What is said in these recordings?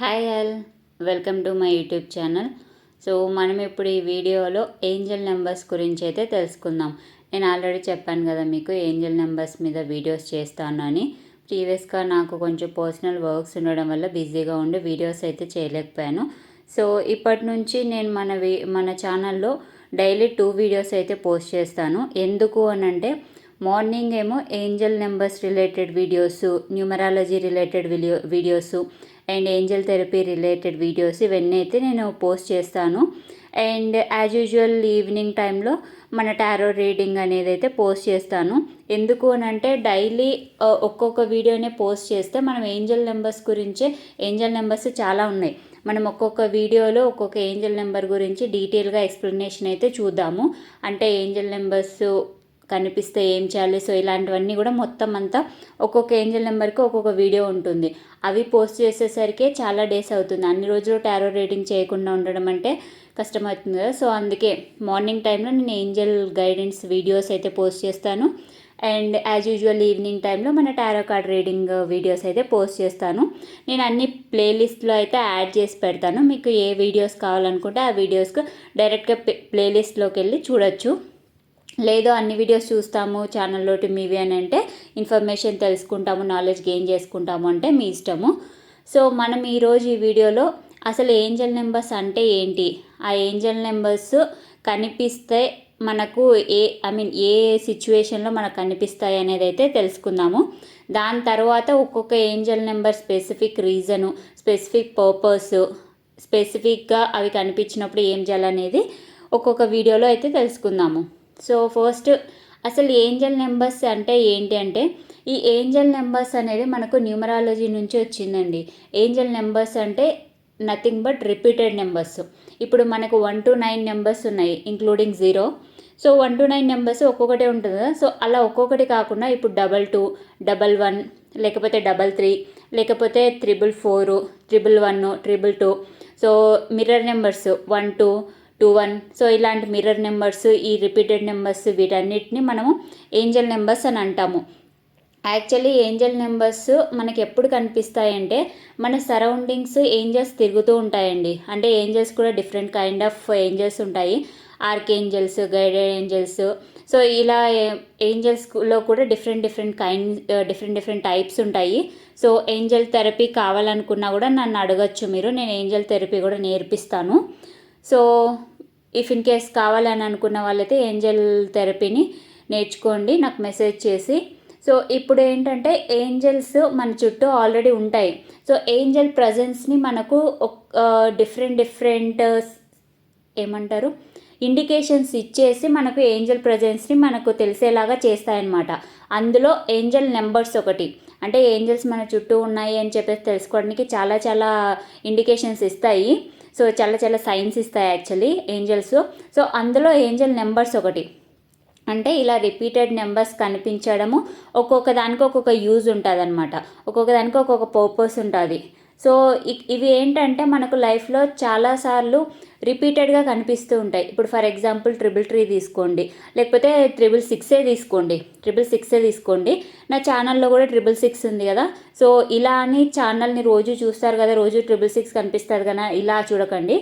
Hi all welcome to my YouTube channel. So మనం ఇప్పుడు ఈ వీడియోలో ఏంజల్ నెంబర్స్ గురించి అయితే తెలుసుకుందాం. నేను ఆల్రెడీ చెప్పాను కదా మీకు ఏంజల్ నెంబర్స్ మీద వీడియోస్ చేస్తాను అని. ప్రీవియస్గా నాకు కొంచెం పర్సనల్ వర్క్స్ ఉండడం వల్ల బిజీగా ఉండి వీడియోస్ అయితే చేయలేకపోయాను. సో ఇప్పటి నుంచి నేను మన వీ మన ఛానల్లో డైలీ టూ వీడియోస్ అయితే పోస్ట్ చేస్తాను. ఎందుకు అని అంటే మార్నింగ్ ఏమో angel numbers related videos numerology related video videos and angel therapy related videos ఇవన్నీ అయితే నేను పోస్ట్ చేస్తాను. అండ్ యాజ్ యూజువల్ ఈవినింగ్ టైంలో మన టారో రీడింగ్ అనేది అయితే పోస్ట్ చేస్తాను. ఎందుకు అని అంటే డైలీ ఒక్కొక్క వీడియోనే పోస్ట్ చేస్తే మనం ఏంజల్ నెంబర్స్ గురించే ఏంజల్ నెంబర్స్ చాలా ఉన్నాయి. మనం ఒక్కొక్క వీడియోలో ఒక్కొక్క ఏంజల్ నెంబర్ గురించి డీటెయిల్గా ఎక్స్ప్లెనేషన్ అయితే చూద్దాము. అంటే ఏంజల్ నెంబర్స్ కనిపిస్తే ఏం చేయాలి? సో ఇలాంటివన్నీ కూడా మొత్తం అంతా ఒక్కొక్క ఏంజల్ నెంబర్కి ఒక్కొక్క వీడియో ఉంటుంది. అవి పోస్ట్ చేసేసరికి చాలా డేస్ అవుతుంది. అన్ని రోజులు టారో రీడింగ్ చేయకుండా ఉండడం అంటే కష్టమవుతుంది. కదా సో అందుకే మార్నింగ్ టైంలో నేను ఏంజల్ గైడెన్స్ వీడియోస్ అయితే పోస్ట్ చేస్తాను. అండ్ యాజ్ యూజువల్ ఈవినింగ్ టైంలో మన టారో కార్డ్ రీడింగ్ వీడియోస్ అయితే పోస్ట్ చేస్తాను. నేను అన్ని ప్లేలిస్ట్లో అయితే యాడ్ చేసి పెడతాను. మీకు ఏ వీడియోస్ కావాలనుకుంటే ఆ వీడియోస్కి డైరెక్ట్గా ప్లేలిస్ట్లోకి వెళ్ళి చూడొచ్చు. లేదో అన్ని వీడియోస్ చూస్తాము ఛానల్లోటి మీవి అని అంటే ఇన్ఫర్మేషన్ తెలుసుకుంటాము నాలెడ్జ్ గెయిన్ చేసుకుంటాము అంటే మీ ఇష్టము. సో మనం ఈరోజు ఈ వీడియోలో అసలు ఏంజల్ నెంబర్స్ అంటే ఏంటి? ఆ ఏంజల్ నెంబర్స్ కనిపిస్తే మనకు ఏ ఐ మీన్ ఏ సిచ్యువేషన్లో మనకు కనిపిస్తాయి అనేది అయితే తెలుసుకుందాము. దాని తర్వాత ఒక్కొక్క angel number specific reason specific purpose స్పెసిఫిక్గా అవి కనిపించినప్పుడు ఏం చేయాలనేది ఒక్కొక్క వీడియోలో అయితే తెలుసుకుందాము. సో ఫస్ట్ అసలు ఏంజల్ నెంబర్స్ అంటే ఏంటి అంటే ఈ ఏంజల్ నెంబర్స్ అనేది మనకు న్యూమరాలజీ నుంచి వచ్చిందండి. ఏంజల్ నెంబర్స్ అంటే నథింగ్ బట్ రిపీటెడ్ నెంబర్స్ ఇప్పుడు మనకు వన్ టు నైన్ నెంబర్స్ ఉన్నాయి including zero so one to nine numbers ఒక్కొక్కటే ఉంటుంది కదా. సో అలా ఒక్కొక్కటి కాకుండా ఇప్పుడు డబల్ టూ డబల్ వన్ లేకపోతే డబల్ త్రీ లేకపోతే triple four triple one triple two so mirror numbers one two two one so ఇలాంటి మిర్రర్ నెంబర్స్ ఈ రిపీటెడ్ నెంబర్స్ వీటన్నిటిని మనము ఏంజల్ నెంబర్స్ అని అంటాము. యాక్చువల్లీ ఏంజల్ నెంబర్స్ మనకి ఎప్పుడు కనిపిస్తాయంటే మన సరౌండింగ్స్ ఏంజల్స్ తిరుగుతూ ఉంటాయండి. అంటే ఏంజల్స్ కూడా డిఫరెంట్ కైండ్ ఆఫ్ ఏంజల్స్ ఉంటాయి. Arch angels guided angels so ఇలా ఏంజల్స్లో కూడా different different kind different different types ఉంటాయి. సో ఏంజల్ థెరపీ కావాలనుకున్నా కూడా నన్ను అడగచ్చు మీరు. నేను ఏంజల్ థెరపీ కూడా నేర్పిస్తాను. సో ఇఫ్ ఇన్ కేస్ కావాలని అనుకున్న వాళ్ళైతే ఏంజల్ థెరపీని నేర్చుకోండి నాకు మెసేజ్ చేసి. సో ఇప్పుడు ఏంటంటే ఏంజల్స్ మన చుట్టూ ఆల్రెడీ ఉంటాయి. సో ఏంజల్ ప్రజెన్స్ని మనకు డిఫరెంట్ డిఫరెంట్ ఏమంటారు? ఇండికేషన్స్ ఇచ్చేసి మనకు ఏంజల్ ప్రజెన్స్ని మనకు తెలిసేలాగా చేస్తాయన్నమాట. అందులో ఏంజల్ నెంబర్స్ ఒకటి. అంటే ఏంజల్స్ మన చుట్టూ ఉన్నాయి అని చెప్పేసి తెలుసుకోవడానికి చాలా చాలా ఇండికేషన్స్ ఇస్తాయి. సో చాలా చాలా సైన్స్ ఇస్తాయి యాక్చువల్లీ ఏంజల్స్. సో అందులో ఏంజల్ నెంబర్స్ ఒకటి. అంటే ఇలా రిపీటెడ్ నెంబర్స్ కనిపించడము ఒక్కొక్క దానికి ఒక్కొక్క యూజ్ ఉంటుంది అనమాట ఒక్కొక్క దానికి ఒక్కొక్క పర్పస్ ఉంటుంది. సో ఇవి ఏంటంటే మనకు లైఫ్లో చాలాసార్లు రిపీటెడ్గా కనిపిస్తూ ఉంటాయి. ఇప్పుడు ఫర్ ఎగ్జాంపుల్ ట్రిపుల్ త్రీ తీసుకోండి లేకపోతే ట్రిపుల్ సిక్సే తీసుకోండి ట్రిపుల్ సిక్సే తీసుకోండి. నా ఛానల్లో కూడా ట్రిపుల్ సిక్స్ ఉంది కదా. సో ఇలా అని ఛానల్ని రోజు చూస్తారు కదా రోజు ట్రిపుల్ సిక్స్ కనిపిస్తుంది కదా ఇలా చూడకండి.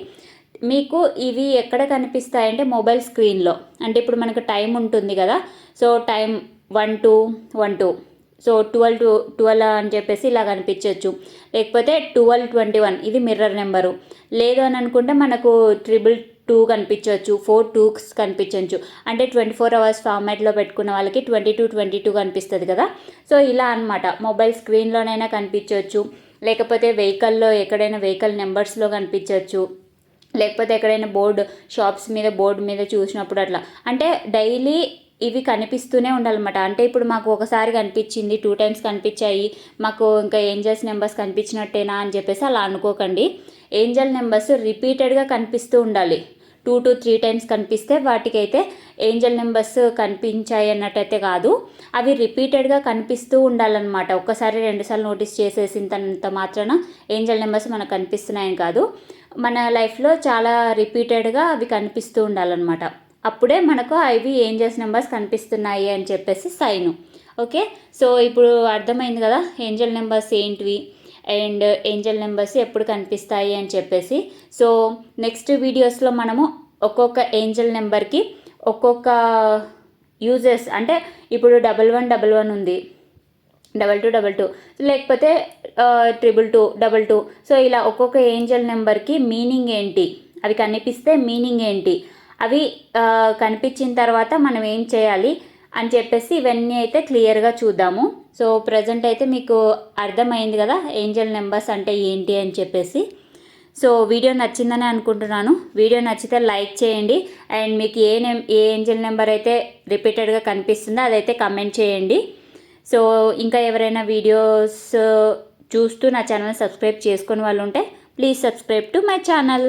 మీకు ఇవి ఎక్కడ కనిపిస్తాయంటే మొబైల్ స్క్రీన్లో. అంటే ఇప్పుడు మనకు టైం ఉంటుంది కదా so time one two one two. So twelve to twelve అని చెప్పేసి ఇలా కనిపించవచ్చు లేకపోతే ట్వెల్వ్ ట్వంటీ వన్ ఇది మిర్రర్ నెంబరు. లేదు అని అనుకుంటే మనకు ట్రిపుల్ టూ కనిపించవచ్చు ఫోర్ టూస్ కనిపించవచ్చు అంటే ట్వంటీ ఫోర్ అవర్స్ ఫార్మాట్లో పెట్టుకున్న వాళ్ళకి ట్వంటీ టూ ట్వంటీ టూ కనిపిస్తుంది కదా. సో ఇలా అనమాట మొబైల్ స్క్రీన్లోనైనా కనిపించవచ్చు లేకపోతే వెహికల్లో ఎక్కడైనా వెహికల్ నెంబర్స్లో కనిపించవచ్చు లేకపోతే ఎక్కడైనా బోర్డు షాప్స్ మీద బోర్డు మీద చూసినప్పుడు అట్లా. అంటే డైలీ ఇవి కనిపిస్తూనే ఉండాలన్నమాట. అంటే ఇప్పుడు మాకు ఒకసారి కనిపించింది టూ టైమ్స్ కనిపించాయి మాకు ఇంకా ఏంజల్స్ నెంబర్స్ కనిపించినట్టేనా అని చెప్పేసి అలా అనుకోకండి. ఏంజల్ నెంబర్స్ రిపీటెడ్గా కనిపిస్తూ ఉండాలి. టూ టు త్రీ టైమ్స్ కనిపిస్తే వాటికైతే ఏంజల్ నెంబర్స్ కనిపించాయి అన్నట్టయితే కాదు. అవి రిపీటెడ్గా కనిపిస్తూ ఉండాలన్నమాట. ఒక్కసారి రెండుసార్లు నోటీస్ చేసేసినంత మాత్రాన ఏంజల్ నెంబర్స్ మనకు కనిపిస్తున్నాయని కాదు. మన లైఫ్లో చాలా రిపీటెడ్గా అవి కనిపిస్తూ ఉండాలన్నమాట. అప్పుడే మనకు అవి ఏంజెస్ నెంబర్స్ కనిపిస్తున్నాయి అని చెప్పేసి సైను. ఓకే? సో ఇప్పుడు అర్థమైంది కదా ఏంజల్ నెంబర్స్ ఏంటివి? అండ్ ఏంజల్ నెంబర్స్ ఎప్పుడు కనిపిస్తాయి అని చెప్పేసి. సో నెక్స్ట్ వీడియోస్లో మనము ఒక్కొక్క ఏంజల్ నెంబర్కి ఒక్కొక్క యూజెస్ అంటే ఇప్పుడు డబల్ వన్ డబల్ వన్ ఉంది. Double two double two. లేకపోతే triple two double two. So ఇలా ఒక్కొక్క ఏంజల్ నెంబర్కి మీనింగ్ ఏంటి? అవి కనిపిస్తే మీనింగ్ ఏంటి? అవి కనిపించిన తర్వాత మనం ఏం చేయాలి అని చెప్పేసి ఇవన్నీ అయితే క్లియర్గా చూద్దాము. సో ప్రజెంట్ అయితే మీకు అర్థమైంది కదా ఏంజల్ నెంబర్స్ అంటే ఏంటి అని చెప్పేసి. సో వీడియో నచ్చిందని అనుకుంటున్నాను. వీడియో నచ్చితే లైక్ చేయండి. అండ్ మీకు ఏ నెం ఏ ఏంజల్ నెంబర్ అయితే రిపీటెడ్గా కనిపిస్తుందో అదైతే కమెంట్ చేయండి. సో ఇంకా ఎవరైనా వీడియోస్ చూస్తూ నా ఛానల్ సబ్స్క్రైబ్ చేసుకుని వాళ్ళు ఉంటే please subscribe to my channel